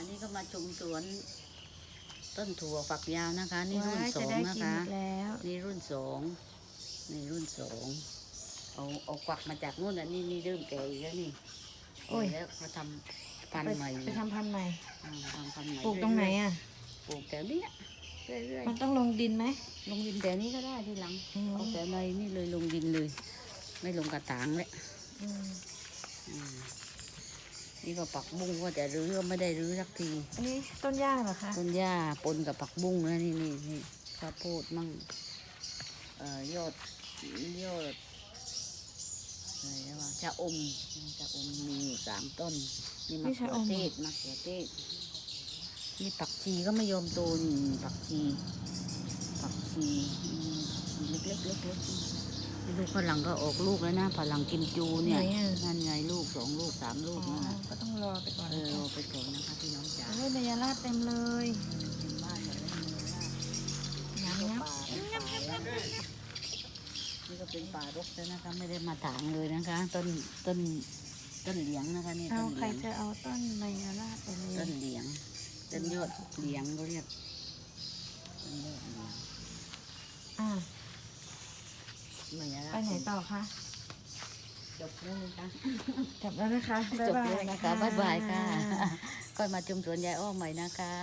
อันนี้ก็มาชมสวน ต้นถั่วฝักยาวนะคะ นี่รุ่นว้ายสจะองได้นะกินคะอีกแล้วนี่รุ่นสองนี่รุ่นสองเอาเอากวักมาจากนู่นอะนี่นี่เริ่มแก่อีกแล้วนี่โอ้ยแก่แล้วมาทำพันไปธุ์ใหม่ไปทำพันธุ์ใหม่อ่าทำพันธุ์ใหม่ปลูกตรงไหนเยอะๆปลูกแถวเนี้ยเรื่อยมันต้องลงดินไหมๆลงดินแถวนี้ก็ได้ทีหลังอืมเอาแต่ในนี่เลยลงดินเลย ไม่ลงกระถางเลยอืมอืม นี่ก็ปักบุ้งก็แต่รื้อก็ไม่ได้รื้อสักที อันนี้ต้นหญ้าเหรอคะ ต้นหญ้าปนกับผักบุ้งแล้วนี่นี่นี่ข้าวโพดมั่งเอ่อยอดยอดอะไรนะวะชะอมชะอมมีอยู่สามต้นนี่มะเขือเทศมะเขือเทศนี่ผักชีก็ไม่ยอมโตนี่ผักชีผักชีอืมเล็กๆเล็กๆนี่ ลูกฝรั่งก็ออกลูกแล้วนะฝรั่งกิมจูเนี่ยไหนอะนั่นไงลูกสองลูกสามลูอ๋กอนั่นน่ะก็ต้องรอไปก่อนเอนะอคะเอาไปก่อนนะคะพี่น้องจ๋าโอ้ยใบยาลาดเต็มเลยเป็นบ้านหมดแล้วมีอะไรบ้างน้ำเนี้ยป่าเป็นป่าแล้วนี่ก็เป็นป่ารกแล้วนะคะไม่ได้มาถางเลยนะคะ ต้นต้นต้นเหลียงนะคะนี่เอาต้นใคเหรลียงจะเอาต้นใบยาลาดไปเลต้ยนเหลียงต้นยอดเหลียงเขาเรียกต้นยอดเหลียง อ่าไม่ยาไปไหนต่อคะจบแล้วนะคะจบแล้วนะคะจบแล้วนะคะบ๊ายบายค่ะ ก็มาชมสวนยายอ้อมใหม่นะคะ